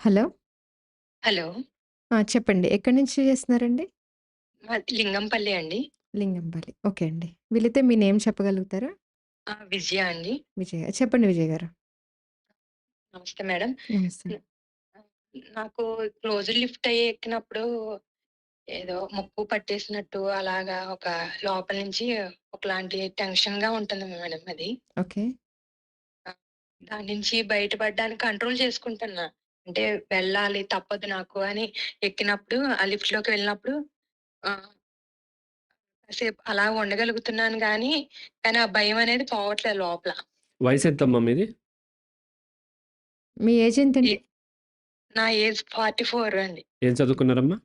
Hello. Hello. ఆ! చెప్పండి. ఎక్కడి నుంచి చేస్తున్నారండి? మాది లింగంపల్లి అండి. లింగంపల్లి. ఓకే అండి. వీలైతే మీ నేమ్ చెప్పగలుగుతారా? ఆ! విజయ అండి. విజయ. చెప్పండి విజయ్ గారు. నమస్తే మేడం. నమస్తే. నాకు క్లోజ్డ్ లిఫ్ట్ అయ్యి ఎక్కినప్పుడు ఏదో ముక్కు పట్టేసినట్టు అలాగా ఒక లోపల నుంచి ఒకలాంటి టెన్షన్‌గా ఉంటుంది మేడం అది. ఓకే. ఆ! దాని నుంచి బయటపడడానికి కంట్రోల్ చేసుకుంటున్నా. అంటే వెళ్ళాలి తప్పదు నాకు అని ఎక్కినప్పుడు ఆ లిఫ్ట్‌లోకి వెళ్ళినప్పుడు ఆహ్ కాసేపు అలా ఉండగలుగుతున్నాను గానీ, కానీ ఆ భయం అనేది పోవట్లేదు లోపల. వయసెంతమ్మా మీది? మీ ఏజ్ ఏ ఎంతండి? నా ఏజ్ 44 అండి. ఏం చదువుకున్నారమ్మా?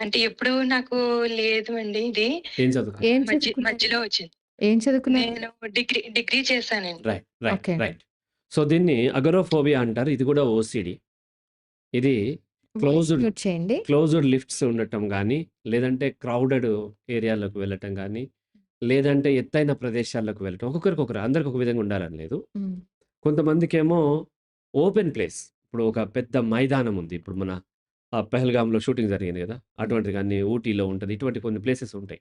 అంటే ఎప్పుడు నాకు లేదు అండి ఇది. ఏం చదువుకున్నారు? ఏం మధ్య చదువుకున్నారు? మధ్యలో వచ్చింది. ఏం చదువుకున్నారు? నేను డిగ్రీ డిగ్రీ చేశానండి. Right. Right. Okay. Right. So, దీన్ని అగోరాఫోబియా అంటారు. ఇది కూడా ఓసీడీ. ఇది క్లోజ్డ్ చేయండి. క్లోజ్డ్ లిఫ్ట్స్ ఉండటం గానీ, లేదంటే క్రౌడెడ్ ఏరియాలోకి వెళ్ళటం గానీ, లేదంటే ఎత్తైన ప్రదేశాల్లోకి వెళ్ళటం. ఒక్కొక్కరికొకరు అందరికి ఒక విధంగా ఉండాలని లేదు. హ్మ్. కొంతమందికేమో ఓపెన్ ప్లేస్. ఇప్పుడు ఒక పెద్ద మైదానం ఉంది. ఇప్పుడు మన పెహల్గామ్‌లో షూటింగ్ జరిగింది గదా! హ్మ్. అటువంటిది గానీ, ఊటీలో ఉంటది. ఇటువంటి కొన్ని ప్లేసెస్ ఉంటాయి.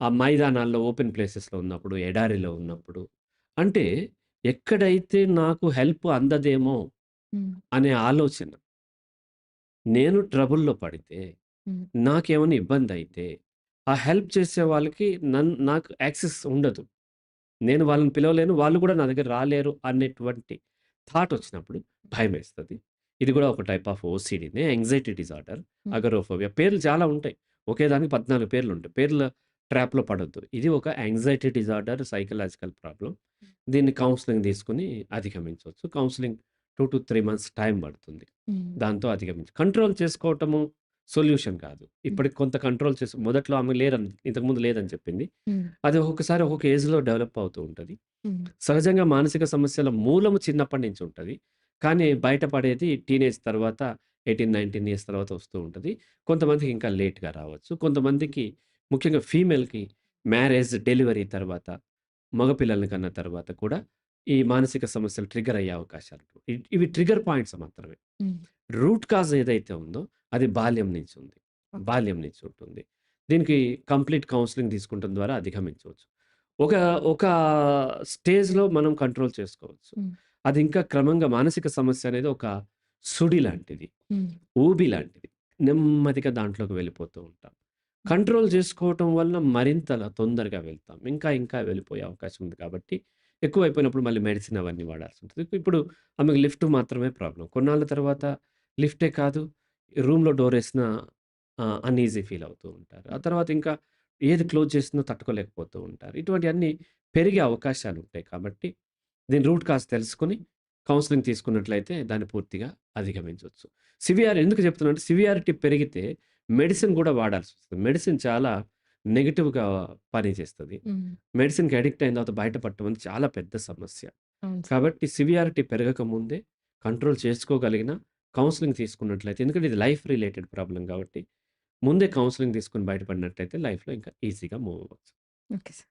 ఆ మైదానాల్లో ఓపెన్ ప్లేసెస్‌లో ఉన్నప్పుడు, ఎడారిలో ఉన్నప్పుడు, అంటే ఎక్కడైతే నాకు హెల్ప్ అందదేమో. అనే ఆలోచన. నేను ట్రబుల్‌లో పడితే. నాకేమైనా ఇబ్బందయితే, ఆ హెల్ప్ చేసే వాళ్ళకి నన్ నాకు యాక్సెస్ ఉండదు. నేను వాళ్ళని పిలవలేను. వాళ్ళు కూడా నా దగ్గర రాలేరు అనేటువంటి థాట్ వచ్చినప్పుడు భయమేస్తది. ఇది కూడా ఒక type of ఓసీడీనే. Anxiety disorder. Agoraphobia. పేర్లు చాలా ఉంటాయి. ఒకే దానికి 14 పేర్లుంటాయి. పేర్ల ట్రాప్‌లో పడొద్దు. ఇది ఒక యాంగ్జైటీ డిజార్డర్, సైకలాజికల్ ప్రాబ్లమ్. హ్మ్. దీన్ని కౌన్సెలింగ్ తీసుకొని అధిగమించొచ్చు. కౌన్సెలింగ్ 2-3 మంత్స్ టైం పడుతుంది. దాంతో అధిగమించి కంట్రోల్ చేసుకోవటము సొల్యూషన్ కాదు. ఇప్పటికి కొంత కంట్రోల్ చేసి మొదట్లో ఆమె లేరని ఇంతకుముందు లేదని చెప్పింది. అది ఒక్కొక్కసారి ఒక్కొక్క ఏజ్‌లో డెవలప్ అవుతూ ఉంటది. సహజంగా మానసిక సమస్యల మూలము చిన్నప్పటి నుంచి ఉంటది. కానీ బయటపడేది టీనేజ్ తర్వాత 18, 19 ఇయర్స్ తర్వాత వస్తూ ఉంటది. కొంతమందికి ఇంకా లేట్‌గా రావచ్చు. కొంతమందికి ముఖ్యంగా ఫీమేల్‌కి మ్యారేజ్, డెలివరీ తర్వాత, మగపిల్లల్ని కన్న తర్వాత కూడా ఈ మానసిక సమస్యలు ట్రిగ్గర్ అయ్యే అవకాశాలు ఇవి ట్రిగ్గర్ పాయింట్స్ మాత్రమే. రూట్ కాజ్ ఏదైతే ఉందో అది బాల్యం నుంచి ఉంది. బాల్యం నుంచి ఉంటుంది. దీనికి కంప్లీట్ కౌన్సెలింగ్ తీసుకోవటం ద్వారా అధిగమించవచ్చు. ఒక ఒక స్టేజ్‌లో మనం కంట్రోల్ చేసుకోవచ్చు. అది ఇంకా క్రమంగా మానసిక సమస్య అనేది ఒక సుడి లాంటిది. ఊబి లాంటిది. నెమ్మదిగా దాంట్లోకి వెళ్ళిపోతూ ఉంటాం. కంట్రోల్ చేసుకోవటం వలన మరింత తొందరగా వెళ్తాం. ఇంకా ఇంకా వెళ్ళిపోయే అవకాశం ఉంది కాబట్టి ఎక్కువైపోయినప్పుడు మళ్ళీ మెడిసిన్ అవన్నీ వాడాల్సి ఉంటుంది ఇప్పుడు ఆమెకు లిఫ్ట్ మాత్రమే ప్రాబ్లం కొన్నాళ్ళ తర్వాత లిఫ్టే కాదు రూమ్‌లో డోర్ వేసిన అన్‌ఈజీ ఫీల్ అవుతూ ఉంటారు. ఆ తర్వాత ఇంకా ఏది క్లోజ్ చేసినా తట్టుకోలేకపోతూ ఉంటారు. ఇటువంటివన్నీ పెరిగే అవకాశాలు ఉంటాయి కాబట్టి దీని రూట్ కాజ్ తెలుసుకొని కౌన్సిలింగ్ తీసుకున్నట్లయితే దాన్ని పూర్తిగా అధిగమించవచ్చు సివిఆర్ ఎందుకు చెప్తున్నా అంటే సివియారిటీ పెరిగితే మెడిసిన్ కూడా వాడాల్సొస్తది. మెడిసిన్ చాలా నెగెటివ్‌గా పనిచేస్తది. మెడిసిన్‌కి అడిక్ట్ అయిన తర్వాత బయటపడటం అనేది చాలా పెద్ద సమస్య. కాబట్టి సివియారిటీ పెరగక ముందే కంట్రోల్ చేసుకోగలిగిన కౌన్సెలింగ్ తీసుకున్నట్లయితే ఎందుకంటే ఇది లైఫ్ రిలేటెడ్ ప్రాబ్లమ్ కాబట్టి ముందే కౌన్సెలింగ్ తీసుకొని బయటపడినట్టయితే లైఫ్‌లో ఇంకా ఈజీగా మూవ్ అవ్వచ్చు. Okay sir.